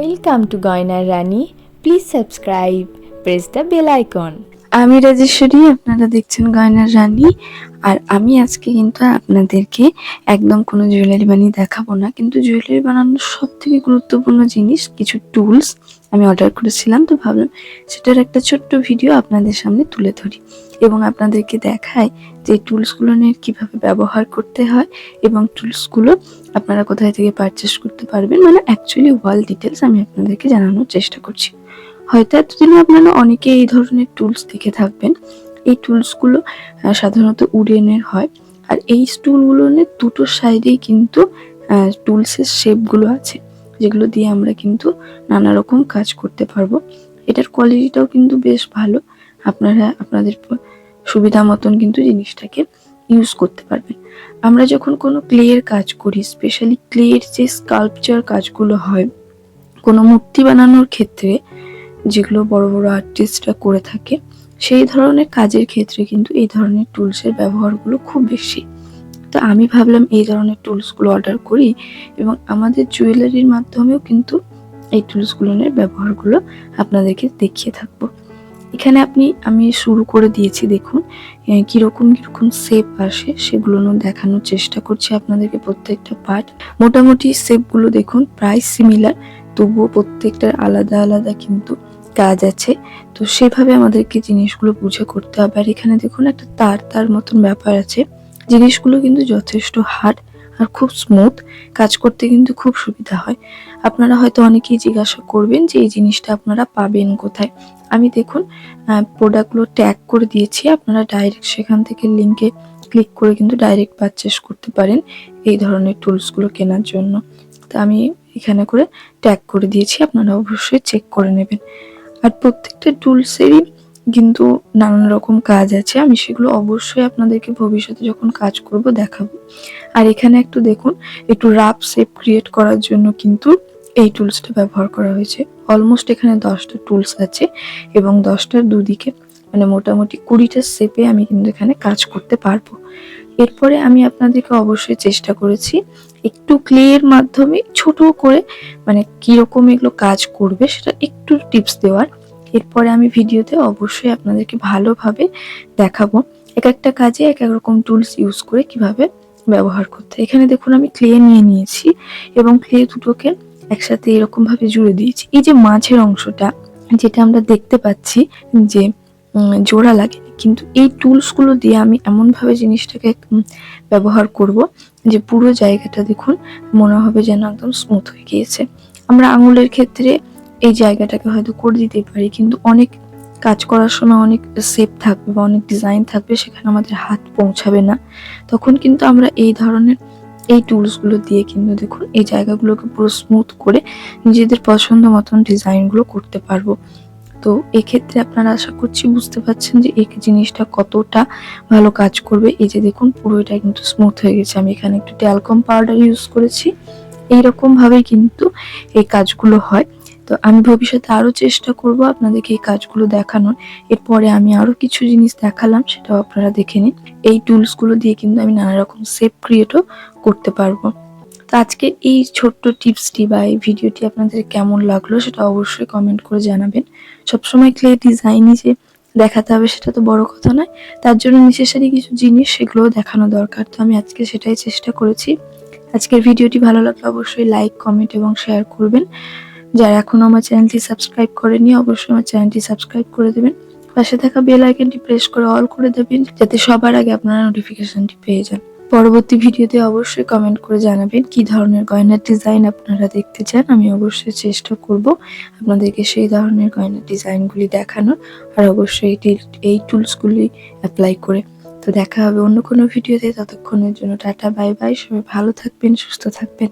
Welcome to গয়নার রানী please subscribe press the bell icon আমি রাজেশ্বরী, আপনারা দেখছেন গয়নার রানী। আর আমি আজকে কিন্তু আপনাদেরকে একদম কোনো জুয়েলারি বানিয়ে দেখাবো না। কিন্তু জুয়েলারি বানানোর সব থেকে গুরুত্বপূর্ণ জিনিস কিছু টুলস আমি অর্ডার করেছিলাম। তো ভাবলাম সেটার একটা ছোট্ট ভিডিও আপনাদের সামনে তুলে ধরি এবং আপনাদেরকে দেখায় যে টুলসগুলো নিয়ে কীভাবে ব্যবহার করতে হয় এবং টুলসগুলো আপনারা কোথায় থেকে পারচেস করতে পারবেন। মানে অ্যাকচুয়ালি ওয়াল ডিটেলস আমি আপনাদেরকে জানানোর চেষ্টা করছি। হয়তো এতদিনে আপনারা অনেকে এই ধরনের টুলস দেখে থাকবেন। এই টুলসগুলো সাধারণত উডেনের হয়। আর এই টুলগুলোর দুটো সাইডেই কিন্তু টুলসের শেপগুলো আছে, যেগুলো দিয়ে আমরা কিন্তু নানা রকম কাজ করতে পারব। এটার কোয়ালিটিটাও কিন্তু বেশ ভালো। আপনারা, আপনাদের সুবিধা মতন কিন্তু জিনিসটাকে ইউজ করতে পারবেন। আমরা যখন কোনো ক্লের কাজ করি স্পেশালি ক্লের যে স্কাল্পচার কাজগুলো হয়, কোনো মূর্তি বানানোর ক্ষেত্রে যেগুলো বড় বড় আর্টিস্টরা করে থাকে, সেই ধরনের কাজের ক্ষেত্রে কিন্তু এই ধরনের টুলসের ব্যবহারগুলো খুব বেশি। তো আমি ভাবলাম এই ধরনের টুলসগুলো অর্ডার করি এবং আমাদের জুয়েলারির মাধ্যমেও কিন্তু এই টুলসগুলোর ব্যবহারগুলো আপনাদেরকে দেখিয়ে থাকব। এখানে আপনি, আমি শুরু করে দিয়েছি, দেখুন কীরকম কীরকম শেপ আসে সেগুলো দেখানোর চেষ্টা করছি আপনাদেরকে প্রত্যেকটা পার্ট মোটামুটি শেপগুলো দেখুন, প্রায় সিমিলার তবুও প্রত্যেকটার আলাদা আলাদা কিন্তু কাজ আছে। তো সেভাবে আমাদেরকে জিনিসগুলো বুঝে করতে হবে। আর এখানে দেখুন একটা তার তার মতন ব্যাপার আছে। জিনিসগুলো কিন্তু যথেষ্ট হার্ড আর খুব স্মুথ। কাজ করতে কিন্তু খুব সুবিধা হয়। আপনারা হয়তো অনেকেই জিজ্ঞাসা করবেন যে, এই জিনিসটা আপনারা পাবেন কোথায়? আমি দেখুন প্রোডাক্টগুলো ট্যাগ করে দিয়েছি। আপনারা ডাইরেক্ট সেখান থেকে লিঙ্কে ক্লিক করে কিন্তু ডাইরেক্ট পারচেস করতে পারেন এই ধরনের টুলসগুলো কেনার জন্য। তা আমি এখানে করে ট্যাগ করে দিয়েছি। আপনারা অবশ্যই চেক করে নেবেন। আর প্রত্যেকটা টুলসেরই কিন্তু নানান রকম কাজ আছে। আমি সেগুলো অবশ্যই আপনাদেরকে ভবিষ্যতে যখন কাজ করব দেখাবো। আর এখানে একটু দেখুন, একটু রাফ শেপ ক্রিয়েট করার জন্য কিন্তু এই টুলসটা ব্যবহার করা হয়েছে। অলমোস্ট এখানে দশটা টুলস আছে এবং দশটার দুদিকে মানে মোটামুটি কুড়িটা শেপে আমি কিন্তু এখানে কাজ করতে পারব। এরপরে আমি আপনাদেরকে অবশ্যই চেষ্টা করেছি একটু ক্লের মাধ্যমে ছোট করে মানে কীরকম এগুলো কাজ করবে সেটা একটু টিপস দেওয়ার। এরপরে আমি ভিডিওতে অবশ্যই আপনাদেরকে ভালোভাবে দেখাবো এক একটা কাজে এক এক রকম টুলস ইউজ করে কীভাবে ব্যবহার করতে। এখানে দেখুন আমি ক্লে নিয়ে নিয়েছি এবং ক্লে দুটোকে একসাথে এরকমভাবে জুড়ে দিয়েছি। এই যে মাঝের অংশটা যেটা আমরা দেখতে পাচ্ছি যে জোড়া লাগেনি কিন্তু এই টুলসগুলো দিয়ে আমি এমনভাবে জিনিসটাকে ব্যবহার করব যে পুরো জায়গাটা দেখুন মনে হবে যেন একদম স্মুথ হয়ে গিয়েছে। আমরা আঙুলের ক্ষেত্রে এই জায়গাটাকে হয়তো করে দিতে পারি, কিন্তু অনেক কাজ করার সময় অনেক শেপ থাকবে বা অনেক ডিজাইন থাকবে সেখানে আমাদের হাত পৌঁছাবে না। তখন কিন্তু আমরা এই ধরনের এই টুলসগুলো দিয়ে কিন্তু দেখুন এই জায়গাগুলোকে পুরো স্মুথ করে নিজেদের পছন্দ মতন ডিজাইনগুলো করতে পারব। তো এক্ষেত্রে আপনারা আশা করছি বুঝতে পারছেন যে এই জিনিসটা কতটা ভালো কাজ করবে। এই যে দেখুন পুরো এটা কিন্তু স্মুথ হয়ে গেছে। আমি এখানে একটু ট্যালকম পাউডার ইউজ করেছি। এইরকম ভাবেই কিন্তু এই কাজগুলো হয়। তো আমি ভবিষ্যতে আরও চেষ্টা করব আপনাদেরকে এই কাজগুলো দেখানোর। এরপরে আমি আরও কিছু জিনিস দেখালাম, সেটাও আপনারা দেখে নিন। এই টুলসগুলো দিয়ে কিন্তু আমি নানা রকম সেপ ক্রিয়েটও করতে পারব। তো আজকে এই ছোট্ট টিপসটি বা এই ভিডিওটি আপনাদের কেমন লাগল সেটা অবশ্যই কমেন্ট করে জানাবেন। সবসময় ক্লে ডিজাইনই যে দেখাতে হবে সেটা তো বড় কথা নয়। তার জন্য নেসেসারি কিছু জিনিস সেগুলোও দেখানো দরকার। তো আমি আজকে সেটাই চেষ্টা করেছি। আজকের ভিডিওটি ভালো লাগলে অবশ্যই লাইক কমেন্ট এবং শেয়ার করবেন। যারা এখনও আমার চ্যানেলটি সাবস্ক্রাইব করেনি অবশ্যই আমার চ্যানেলটি সাবস্ক্রাইব করে দেবেন। পাশে থাকা বেল আইকনটি প্রেস করে অল করে দেবেন, যাতে সবার আগে আপনারা নোটিফিকেশনটি পেয়ে যান। পরবর্তী ভিডিওতে অবশ্যই কমেন্ট করে জানাবেন কি ধরনের গয়নার ডিজাইন আপনারা দেখতে চান। আমি অবশ্যই চেষ্টা করব আপনাদেরকে সেই ধরনের গয়নার ডিজাইনগুলি দেখানোর। আর অবশ্যই এই টুলসগুলি অ্যাপ্লাই করে। তো দেখা হবে অন্য কোনো ভিডিওতে। ততক্ষণের জন্য টাটা বাই বাই সবাই ভালো থাকবেন, সুস্থ থাকবেন।